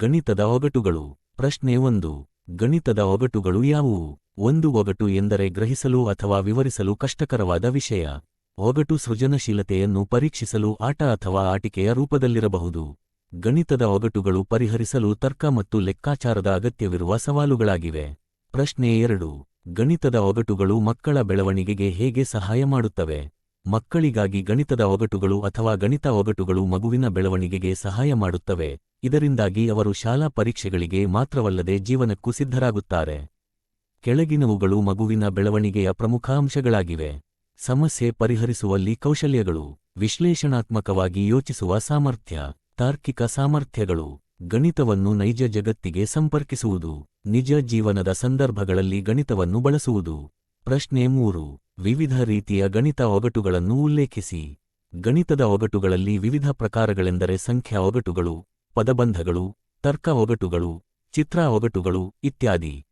ಗಣಿತದ ಒಗಟುಗಳು. ಪ್ರಶ್ನೆ ಒಂದು, ಗಣಿತದ ಒಗಟುಗಳು ಯಾವುವು? ಒಂದು ಒಗಟು ಎಂದರೆ ಗ್ರಹಿಸಲು ಅಥವಾ ವಿವರಿಸಲು ಕಷ್ಟಕರವಾದ ವಿಷಯ. ಒಗಟು ಸೃಜನಶೀಲತೆಯನ್ನು ಪರೀಕ್ಷಿಸಲು ಆಟ ಅಥವಾ ಆಟಿಕೆಯ ರೂಪದಲ್ಲಿರಬಹುದು. ಗಣಿತದ ಒಗಟುಗಳು ಪರಿಹರಿಸಲು ತರ್ಕ ಮತ್ತು ಲೆಕ್ಕಾಚಾರದ ಅಗತ್ಯವಿರುವ ಸವಾಲುಗಳಾಗಿವೆ. ಪ್ರಶ್ನೆ ಎರಡು, ಗಣಿತದ ಒಗಟುಗಳು ಮಕ್ಕಳ ಬೆಳವಣಿಗೆಗೆ ಹೇಗೆ ಸಹಾಯ ಮಾಡುತ್ತವೆ? ಮಕ್ಕಳಿಗಾಗಿ ಗಣಿತದ ಒಗಟುಗಳು ಅಥವಾ ಗಣಿತ ಒಗಟುಗಳು ಮಗುವಿನ ಬೆಳವಣಿಗೆಗೆ ಸಹಾಯ ಮಾಡುತ್ತವೆ, ಇದರಿಂದಾಗಿ ಅವರು ಶಾಲಾ ಪರೀಕ್ಷೆಗಳಿಗೆ ಮಾತ್ರವಲ್ಲದೆ ಜೀವನಕ್ಕೂ ಸಿದ್ಧರಾಗುತ್ತಾರೆ. ಕೆಳಗಿನವುಗಳು ಮಗುವಿನ ಬೆಳವಣಿಗೆಯ ಪ್ರಮುಖ ಅಂಶಗಳಾಗಿವೆ. ಸಮಸ್ಯೆ ಪರಿಹರಿಸುವಲ್ಲಿ ಕೌಶಲ್ಯಗಳು, ವಿಶ್ಲೇಷಣಾತ್ಮಕವಾಗಿ ಯೋಚಿಸುವ ಸಾಮರ್ಥ್ಯ, ತಾರ್ಕಿಕ ಸಾಮರ್ಥ್ಯಗಳು, ಗಣಿತವನ್ನು ನೈಜ ಜಗತ್ತಿಗೆ ಸಂಪರ್ಕಿಸುವುದು, ನಿಜ ಜೀವನದ ಸಂದರ್ಭಗಳಲ್ಲಿ ಗಣಿತವನ್ನು ಬಳಸುವುದು. ಪ್ರಶ್ನೆ ಮೂರು. ವಿವಿಧ ರೀತಿಯ ಗಣಿತ ಒಗಟುಗಳನ್ನು ಉಲ್ಲೇಖಿಸಿ. ಗಣಿತದ ಒಗಟುಗಳಲ್ಲಿ ವಿವಿಧ ಪ್ರಕಾರಗಳೆಂದರೆ ಸಂಖ್ಯಾ ಒಗಟುಗಳು, ಪದಬಂಧಗಳು, ತರ್ಕ ಒಗಟುಗಳು, ಚಿತ್ರ ಒಗಟುಗಳು ಇತ್ಯಾದಿ.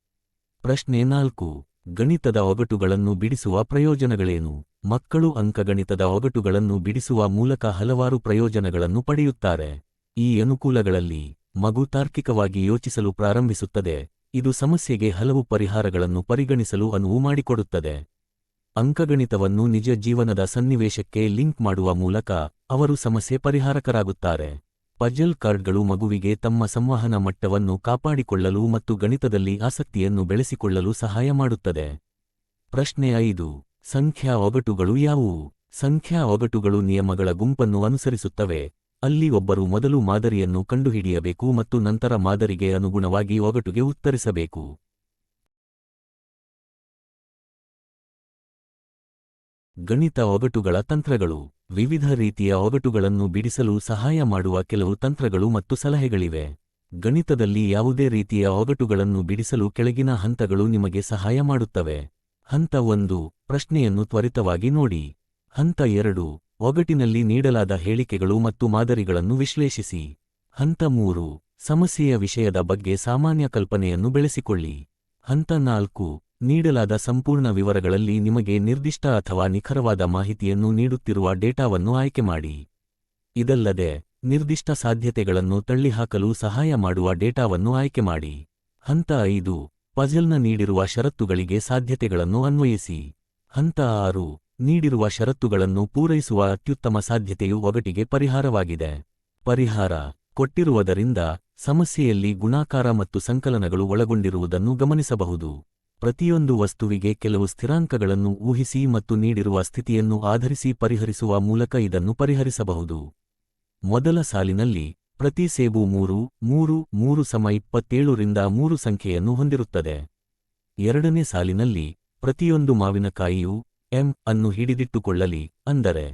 ಪ್ರಶ್ನೆ ನಾಲ್ಕು. ಗಣಿತದ ಒಗಟುಗಳನ್ನು ಬಿಡಿಸುವ ಪ್ರಯೋಜನಗಳೇನು? ಮಕ್ಕಳು ಅಂಕಗಣಿತದ ಒಗಟುಗಳನ್ನು ಬಿಡಿಸುವ ಮೂಲಕ ಹಲವಾರು ಪ್ರಯೋಜನಗಳನ್ನು ಪಡೆಯುತ್ತಾರೆ. ಈ ಅನುಕೂಲಗಳಲ್ಲಿ ಮಗು ತಾರ್ಕಿಕವಾಗಿ ಯೋಚಿಸಲು ಪ್ರಾರಂಭಿಸುತ್ತದೆ. ಇದು ಸಮಸ್ಯೆಗೆ ಹಲವು ಪರಿಹಾರಗಳನ್ನು ಪರಿಗಣಿಸಲು ಅನುವು ಮಾಡಿಕೊಡುತ್ತದೆ. ಅಂಕಗಣಿತವನ್ನು ನಿಜ ಜೀವನದ ಸನ್ನಿವೇಶಕ್ಕೆ ಲಿಂಕ್ ಮಾಡುವ ಮೂಲಕ ಅವರು ಸಮಸ್ಯೆ ಪರಿಹಾರಕರಾಗುತ್ತಾರೆ. ಪಜಲ್ ಕಾರ್ಡ್ಗಳು ಮಗುವಿಗೆ ತಮ್ಮ ಸಂವಹನ ಮಟ್ಟವನ್ನು ಕಾಪಾಡಿಕೊಳ್ಳಲು ಮತ್ತು ಗಣಿತದಲ್ಲಿ ಆಸಕ್ತಿಯನ್ನು ಬೆಳೆಸಿಕೊಳ್ಳಲು ಸಹಾಯ ಮಾಡುತ್ತದೆ. ಪ್ರಶ್ನೆ ಐದು, ಸಂಖ್ಯಾ ಒಗಟುಗಳು ಯಾವುವು? ಸಂಖ್ಯಾ ಒಗಟುಗಳು ನಿಯಮಗಳ ಗುಂಪನ್ನು ಅನುಸರಿಸುತ್ತವೆ. ಅಲ್ಲಿ ಒಬ್ಬರು ಮೊದಲು ಮಾದರಿಯನ್ನು ಕಂಡುಹಿಡಿಯಬೇಕು ಮತ್ತು ನಂತರ ಮಾದರಿಗೆ ಅನುಗುಣವಾಗಿ ಒಗಟುಗೆ ಉತ್ತರಿಸಬೇಕು. ಗಣಿತ ಒಗಟುಗಳ ತಂತ್ರಗಳು. ವಿವಿಧ ರೀತಿಯ ಒಗಟುಗಳನ್ನು ಬಿಡಿಸಲು ಸಹಾಯ ಮಾಡುವ ಕೆಲವು ತಂತ್ರಗಳು ಮತ್ತು ಸಲಹೆಗಳಿವೆ. ಗಣಿತದಲ್ಲಿ ಯಾವುದೇ ರೀತಿಯ ಒಗಟುಗಳನ್ನು ಬಿಡಿಸಲು ಕೆಳಗಿನ ಹಂತಗಳು ನಿಮಗೆ ಸಹಾಯ ಮಾಡುತ್ತವೆ. ಹಂತ ಒಂದು, ಪ್ರಶ್ನೆಯನ್ನು ತ್ವರಿತವಾಗಿ ನೋಡಿ. ಹಂತ ಎರಡು, ಒಗಟಿನಲ್ಲಿ ನೀಡಲಾದ ಹೇಳಿಕೆಗಳು ಮತ್ತು ಮಾದರಿಗಳನ್ನು ವಿಶ್ಲೇಷಿಸಿ. ಹಂತ ಮೂರು, ಸಮಸ್ಯೆಯ ವಿಷಯದ ಬಗ್ಗೆ ಸಾಮಾನ್ಯ ಕಲ್ಪನೆಯನ್ನು ಬೆಳೆಸಿಕೊಳ್ಳಿ. ಹಂತ ನಾಲ್ಕು ನೀಡಲಾದ ಸಂಪೂರ್ಣ ವಿವರಗಳಲ್ಲಿ ನಿಮಗೆ ನಿರ್ದಿಷ್ಟ ಅಥವಾ ನಿಖರವಾದ ಮಾಹಿತಿಯನ್ನು ನೀಡುತ್ತಿರುವ ಡೇಟಾವನ್ನು ಆಯ್ಕೆ ಮಾಡಿ. ಇದಲ್ಲದೆ, ನಿರ್ದಿಷ್ಟ ಸಾಧ್ಯತೆಗಳನ್ನು ತಳ್ಳಿಹಾಕಲು ಸಹಾಯ ಮಾಡುವ ಡೇಟಾವನ್ನು ಆಯ್ಕೆ ಮಾಡಿ. ಹಂತ ಐದು, ಪಜಲ್ನ ನೀಡಿರುವ ಷರತ್ತುಗಳಿಗೆ ಸಾಧ್ಯತೆಗಳನ್ನು ಅನ್ವಯಿಸಿ. ಹಂತ ಆರು, ನೀಡಿರುವ ಷರತ್ತುಗಳನ್ನು ಪೂರೈಸುವ ಅತ್ಯುತ್ತಮ ಸಾಧ್ಯತೆಯು ಒಗಟಿಗೆ ಪರಿಹಾರವಾಗಿದೆ. ಪರಿಹಾರ, ಕೊಟ್ಟಿರುವುದರಿಂದ ಸಮಸ್ಯೆಯಲ್ಲಿ ಗುಣಾಕಾರ ಮತ್ತು ಸಂಕಲನಗಳು ಒಳಗೊಂಡಿರುವುದನ್ನು ಗಮನಿಸಬಹುದು. ಪ್ರತಿಯೊಂದು ವಸ್ತುವಿಗೆ ಕೆಲವು ಸ್ಥಿರಾಂಕಗಳನ್ನು ಊಹಿಸಿ ಮತ್ತು ನೀಡಿರುವ ಸ್ಥಿತಿಯನ್ನು ಆಧರಿಸಿ ಪರಿಹರಿಸುವ ಮೂಲಕ ಇದನ್ನು ಪರಿಹರಿಸಬಹುದು. ಮೊದಲ ಸಾಲಿನಲ್ಲಿ ಪ್ರತಿ ಸೇಬು ಮೂರು ಮೂರು ಮೂರು ಸಮ ಇಪ್ಪತ್ತೇಳರಿಂದ ಮೂರು ಸಂಖ್ಯೆಯನ್ನು ಹೊಂದಿರುತ್ತದೆ. ಎರಡನೇ ಸಾಲಿನಲ್ಲಿ ಪ್ರತಿಯೊಂದು ಮಾವಿನಕಾಯಿಯು ಎಂ ಅನ್ನು ಹಿಡಿದಿಟ್ಟುಕೊಳ್ಳಲಿ, ಅಂದರೆ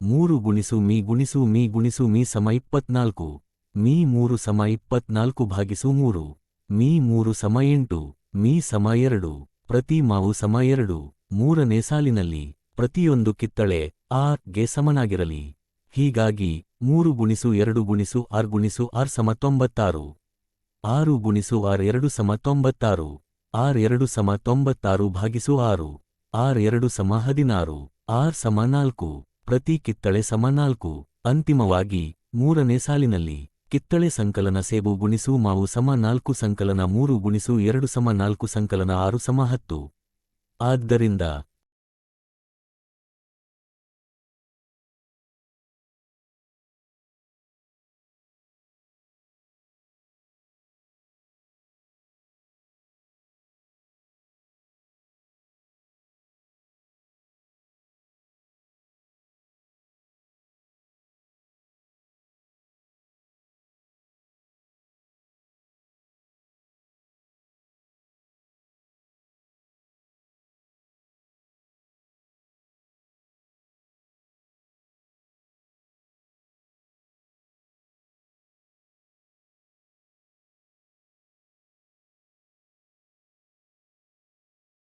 ಮೂರು ಗುಣಿಸು ಮೀ ಗುಣಿಸು ಮೀ ಗುಣಿಸು ಮೀ ಸಮ ಇಪ್ಪತ್ನಾಲ್ಕು, ಮೀ ಮೂರು ಸಮ ಇಪ್ಪತ್ನಾಲ್ಕು ಭಾಗಿಸು ಮೂರು, ಮೀ ಮೂರು ಸಮ ಎಂಟು ಮೀ ಸಮ ಎರಡು, ಪ್ರತಿ ಮಾವು ಸಮ ಎರಡು, ಮೂರನೇ ಸಾಲಿನಲ್ಲಿ ಪ್ರತಿಯೊಂದು ಕಿತ್ತಳೆ ಆರ್ಗೆ ಸಮನಾಗಿರಲಿ. ಹೀಗಾಗಿ ಮೂರು ಗುಣಿಸು ಎರಡು ಗುಣಿಸು ಆರ್ ಗುಣಿಸು ಆರ್ ಸಮ ತೊಂಬತ್ತಾರು. ಆರು ಗುಣಿಸು ಆರ್ ಎರಡು ಸಮ ತೊಂಬತ್ತಾರು. ಆರ್ ಎರಡು ಸಮ ತೊಂಬತ್ತಾರು ಭಾಗಿಸು ಆರು. ಆರ್ ಎರಡು ಸಮ ಹದಿನಾರು. ಆರ್ ಸಮ ನಾಲ್ಕು, ಪ್ರತಿ ಕಿತ್ತಳೆ ಸಮ ನಾಲ್ಕು. ಅಂತಿಮವಾಗಿ ಮೂರನೇ ಸಾಲಿನಲ್ಲಿ ಕಿತ್ತಳೆ ಸಂಕಲನ ಸೇಬು ಗುಣಿಸು ಮಾವು ಸಮ ನಾಲ್ಕು ಸಂಕಲನ ಮೂರು ಗುಣಿಸು ಎರಡು ಸಮ ನಾಲ್ಕು ಸಂಕಲನ ಆರು ಸಮ ಹತ್ತು. ಆದ್ದರಿಂದ